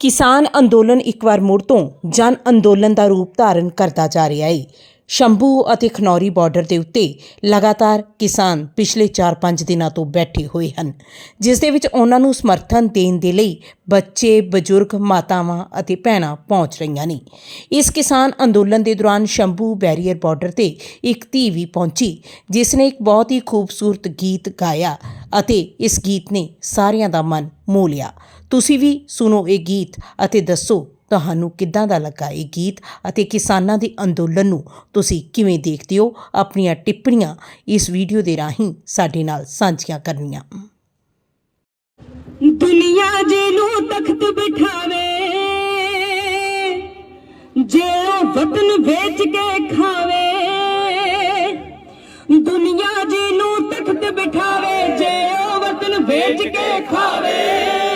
ਕਿਸਾਨ ਅੰਦੋਲਨ ਇੱਕ ਵਾਰ ਮੁੜ ਤੋਂ ਜਨ ਅੰਦੋਲਨ ਦਾ ਰੂਪ ਧਾਰਨ ਕਰਦਾ ਜਾ ਰਿਹਾ ਹੈ ਸ਼ੰਭੂ ਅਤੇ ਖਨੌਰੀ ਬਾਰਡਰ ਦੇ ਉੱਤੇ ਲਗਾਤਾਰ ਕਿਸਾਨ ਪਿਛਲੇ 4-5 ਦਿਨਾਂ ਤੋਂ ਬੈਠੇ ਹੋਏ ਹਨ, ਜਿਸ ਦੇ ਵਿੱਚ ਉਹਨਾਂ ਨੂੰ ਸਮਰਥਨ ਦੇਣ ਦੇ ਲਈ ਬੱਚੇ, ਬਜ਼ੁਰਗ, ਮਾਤਾਵਾਂ ਅਤੇ ਭੈਣਾਂ ਪਹੁੰਚ ਰਹੀਆਂ ਨੇ। ਇਸ ਕਿਸਾਨ ਅੰਦੋਲਨ ਦੇ ਦੌਰਾਨ ਸ਼ੰਭੂ ਬੈਰੀਅਰ ਬਾਰਡਰ ਤੇ ਇੱਕ ਧੀ ਵੀ ਪਹੁੰਚੀ, ਜਿਸ ਨੇ ਇੱਕ ਬਹੁਤ ਹੀ ਖੂਬਸੂਰਤ ਗੀਤ ਗਾਇਆ ਅਤੇ ਇਸ ਗੀਤ ਨੇ ਸਾਰਿਆਂ ਦਾ ਮਨ ਮੋਹ ਲਿਆ। ਤੁਸੀਂ ਵੀ ਸੁਣੋ ਇਹ ਗੀਤ ਅਤੇ ਦੱਸੋ ਤੁਹਾਨੂੰ ਕਿੱਦਾਂ ਦਾ ਲੱਗਾ ਇਹ ਗੀਤ ਅਤੇ ਕਿਸਾਨਾਂ ਦੇ ਅੰਦੋਲਨ ਨੂੰ ਤੁਸੀਂ ਕਿਵੇਂ ਦੇਖਦੇ ਹੋ? ਆਪਣੀਆਂ ਟਿੱਪਣੀਆਂ ਇਸ ਵੀਡੀਓ ਦੇ ਰਾਹੀਂ ਸਾਡੇ ਨਾਲ ਸਾਂਝੀਆਂ ਕਰਨੀਆਂ। ਦੁਨੀਆ ਜਿਹਨੂੰ ਤਖਤ ਬਿਠਾਵੇ ਜੇ ਉਹ ਵਤਨ ਵੇਚ ਕੇ ਖਾਵੇ। ਦੁਨੀਆ ਜਿਹਨੂੰ ਤਖਤ ਬਿਠਾਵੇ ਜੇ ਉਹ ਵਤਨ ਵੇਚ ਕੇ ਖਾਵੇ।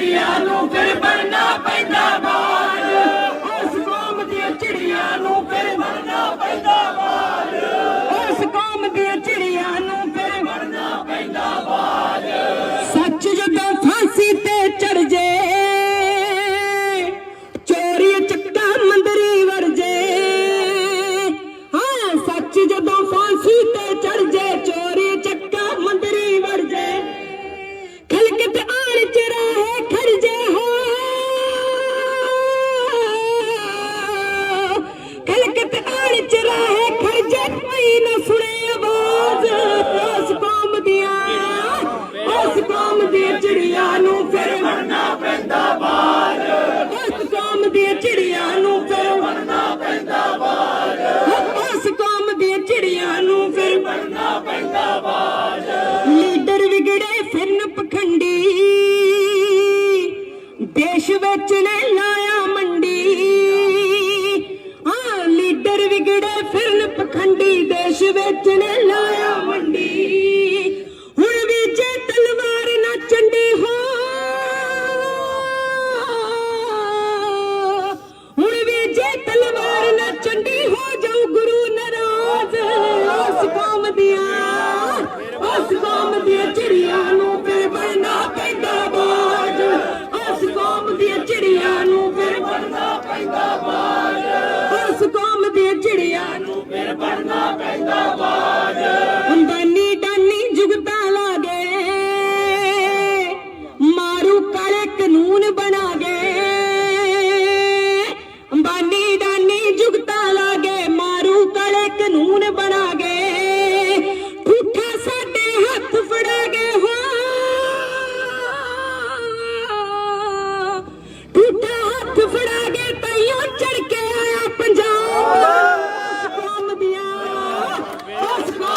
ਦੀਆਂ ਨੂੰ ਫਿਰ ਬਣਨਾ ਪੈਂਦਾ। ਵਿੱਚ ਨੇ ਲਾਇਆ ਮੰਡੀ। ਹਾਂ ਲੀਡਰ ਵਿਗੜੇ ਫਿਰਨ ਪਖੰਡੀ ਦੇਸ਼ ਵਿੱਚ ਨੇ ਲਾਇਆ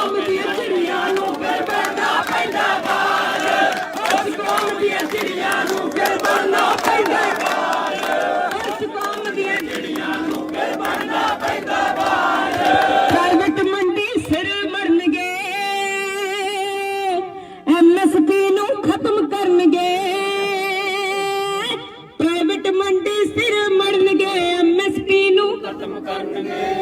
ਕੌਮ ਦੀਆਂ ਚਿੜੀਆਂ ਨੂੰ ਫਿਰ ਬਣਨਾ ਪੈਂਦਾ ਬਾਜ ਉਸ ਕੌਮ ਦੀਆਂ ਚਿੜੀਆਂ ਨੂੰ ਫਿਰ ਬਣਨਾ ਪੈਂਦਾ ਬਾਜ ਉਸ ਕੌਮ ਦੀਆਂ ਚਿੜੀਆਂ ਨੂੰ ਫਿਰ ਬਣਨਾ ਪੈਂਦਾ ਬਾਜ ਪ੍ਰਾਈਵੇਟ ਮੰਡੀ ਸਿਰ ਮਰਨਗੇ। ਐਮਐਸਪੀ ਨੂੰ ਖਤਮ ਕਰਨਗੇ। ਪ੍ਰਾਈਵੇਟ ਮੰਡੀ ਸਿਰ ਮਰਨਗੇ। ਐਮਐਸਪੀ ਨੂੰ ਖਤਮ ਕਰਨਗੇ।